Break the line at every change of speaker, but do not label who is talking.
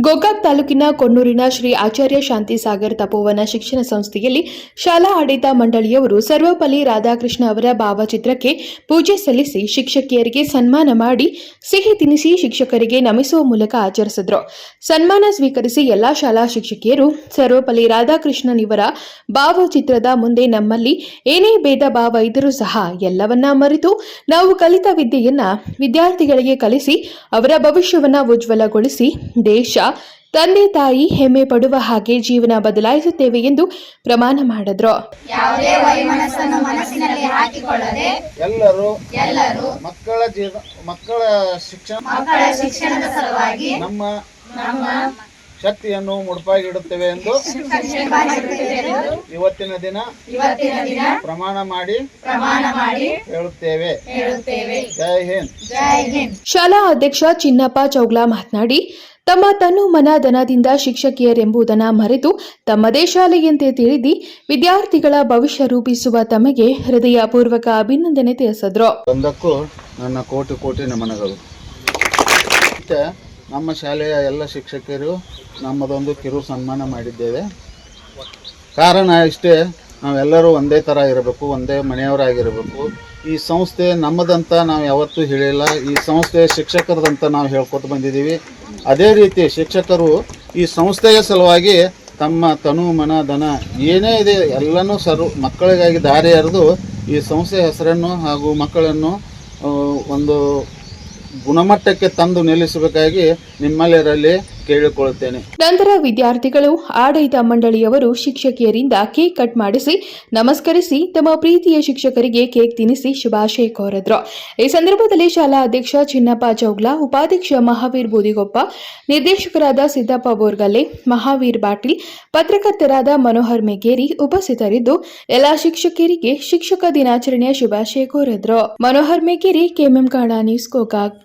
ಗೋಕಾಕ್ ತಾಲೂಕಿನ ಕೊಣ್ಣೂರಿನ ಶ್ರೀ ಆಚಾರ್ಯ ಶಾಂತಿ ಸಾಗರ್ ತಪೋವನ ಶಿಕ್ಷಣ ಸಂಸ್ಥೆಯಲ್ಲಿ ಶಾಲಾ ಆಡಳಿತ ಮಂಡಳಿಯವರು ಸರ್ವಪಲ್ಲಿ ರಾಧಾಕೃಷ್ಣ ಅವರ ಭಾವಚಿತ್ರಕ್ಕೆ ಪೂಜೆ ಸಲ್ಲಿಸಿ ಶಿಕ್ಷಕಿಯರಿಗೆ ಸನ್ಮಾನ ಮಾಡಿ ಸಿಹಿ ತಿನಿಸಿ ಶಿಕ್ಷಕರಿಗೆ ನಮಿಸುವ ಮೂಲಕ ಆಚರಿಸಿದ್ರು. ಸನ್ಮಾನ ಸ್ವೀಕರಿಸಿ ಎಲ್ಲಾ ಶಾಲಾ ಶಿಕ್ಷಕಿಯರು ಸರ್ವಪಲ್ಲಿ ರಾಧಾಕೃಷ್ಣನ್ ಇವರ ಭಾವಚಿತ್ರದ ಮುಂದೆ ನಮ್ಮಲ್ಲಿ ಏನೇ ಭೇದ ಭಾವ ಇದ್ದರೂ ಸಹ ಎಲ್ಲವನ್ನ ಮರೆತು ನಾವು ಕಲಿತ ವಿದ್ಯೆಯನ್ನ ವಿದ್ಯಾರ್ಥಿಗಳಿಗೆ ಕಲಿಸಿ ಅವರ ಭವಿಷ್ಯವನ್ನ ಉಜ್ವಲಗೊಳಿಸಿ ದೇಶ ತಂದೆ ತಾಯಿ ಹೆಮ್ಮೆ ಪಡುವ ಹಾಗೆ ಜೀವನ ಬದಲಾಯಿಸುತ್ತೇವೆ ಎಂದು ಪ್ರಮಾಣ ಮಾಡಿದ್ರು.
ಯಾವುದೇ ವೈಮನಸ್ಸನ್ನು ಮನಸ್ಸಿನಲ್ಲಿ ಹಾಕಿಕೊಳ್ಳದೆ
ಎಲ್ಲರೂ
ಎಲ್ಲರೂ
ಮಕ್ಕಳ ಜೀವ ಮಕ್ಕಳ ಶಿಕ್ಷಣ
ಮಕ್ಕಳ ಶಿಕ್ಷಣದ ಸಲುವಾಗಿ
ನಮ್ಮ
ನಮ್ಮ
ಶಕ್ತಿಯನ್ನು ಮುಡುಪಾಗಿಡುತ್ತೇವೆ ಎಂದು ಇವತ್ತಿನ ದಿನ
ಇವತ್ತಿನ ದಿನ
ಪ್ರಮಾಣ ಮಾಡಿ
ಪ್ರಮಾಣ ಮಾಡಿ
ಹೇಳುತ್ತೇವೆ.
ಹೇಳುತ್ತೇವೆ.
ಜೈ ಹಿಂದ್.
ಜೈ ಹಿಂದ್.
ಶಾಲಾ ಅಧ್ಯಕ್ಷ ಚಿನ್ನಪ್ಪ ಚೌಗ್ಲಾ ಮಾತನಾಡಿ ತಮ್ಮ ತನು ಮನ ದನದಿಂದ ಶಿಕ್ಷಕಿಯರೆಂಬುದನ್ನು ಮರೆತು ತಮ್ಮದೇ ಶಾಲೆಯಂತೆ ತಿಳಿದಿ ವಿದ್ಯಾರ್ಥಿಗಳ ಭವಿಷ್ಯ ರೂಪಿಸುವ ತಮಗೆ ಹೃದಯಪೂರ್ವಕ ಅಭಿನಂದನೆ ತಿಳಿಸಿದ್ರು.
ಒಂದಕ್ಕೂ ನನ್ನ ಕೋಟಿ ಕೋಟಿ ನಮನಗಳು. ಮತ್ತೆ ನಮ್ಮ ಶಾಲೆಯ ಎಲ್ಲ ಶಿಕ್ಷಕಿಯರು ನಮ್ಮದೊಂದು ಕಿರು ಸನ್ಮಾನ ಮಾಡಿದ್ದೇವೆ. ಕಾರಣ ಇಷ್ಟೇ, ನಾವೆಲ್ಲರೂ ಒಂದೇ ಥರ ಇರಬೇಕು, ಒಂದೇ ಮನೆಯವರಾಗಿರಬೇಕು. ಈ ಸಂಸ್ಥೆ ನಮ್ಮದಂತ ನಾವು ಯಾವತ್ತೂ ಹೇಳಿಲ್ಲ ಈ ಸಂಸ್ಥೆ ಶಿಕ್ಷಕರದಂತ ನಾವು ಹೇಳ್ಕೊತ ಬಂದಿದ್ದೀವಿ. ಅದೇ ರೀತಿ ಶಿಕ್ಷಕರು ಈ ಸಂಸ್ಥೆಯ ಸಲುವಾಗಿ ತಮ್ಮ ತನು, ಮನ, ಧನ ಏನೇ ಇದೆ ಎಲ್ಲನೂ ಸರ್ವ ಮಕ್ಕಳಿಗಾಗಿ ದಾರಿ ಹರಿದು ಈ ಸಂಸ್ಥೆಯ ಹೆಸರನ್ನು ಹಾಗೂ ಮಕ್ಕಳನ್ನು ಒಂದು ಗುಣಮಟ್ಟಕ್ಕೆ ತಂದು ನಿಲ್ಲಿಸಬೇಕಾಗಿ ನಿಮ್ಮೆಲ್ಲರಲ್ಲಿ ಕೇಳಿಕೊಳ್ಳುತ್ತೇನೆ.
ನಂತರ ವಿದ್ಯಾರ್ಥಿಗಳು ಆಡಳಿತ ಮಂಡಳಿಯವರು ಶಿಕ್ಷಕಿಯರಿಂದ ಕೇಕ್ ಕಟ್ ಮಾಡಿಸಿ, ನಮಸ್ಕರಿಸಿ, ತಮ್ಮ ಪ್ರೀತಿಯ ಶಿಕ್ಷಕರಿಗೆ ಕೇಕ್ ತಿನ್ನಿಸಿ ಶುಭಾಶಯ ಕೋರಿದ್ರು. ಈ ಸಂದರ್ಭದಲ್ಲಿ ಶಾಲಾ ಅಧ್ಯಕ್ಷ ಚಿನ್ನಪ್ಪ ಚೌಗ್ಲಾ, ಉಪಾಧ್ಯಕ್ಷ ಮಹಾವೀರ್ ಬೂದಿಗೊಪ್ಪ, ನಿರ್ದೇಶಕರಾದ ಸಿದ್ದಪ್ಪ ಬೋರ್ಗಲ್ಲೆ, ಮಹಾವೀರ್ ಬಾಟ್ಲಿ, ಪತ್ರಕರ್ತರಾದ ಮನೋಹರ್ ಮೆಗೇರಿ ಉಪಸ್ಥಿತರಿದ್ದು, ಎಲ್ಲಾ ಶಿಕ್ಷಕಿಯರಿಗೆ ಶಿಕ್ಷಕ ದಿನಾಚರಣೆಯ ಶುಭಾಶಯ ಕೋರಿದ್ರು. ಮನೋಹರ್ ಮೆಗೇರಿ, ಕೆಎಂಎಂ ಕಾಣ ನ್ಯೂಸ್ ಗೋಕಾಕ್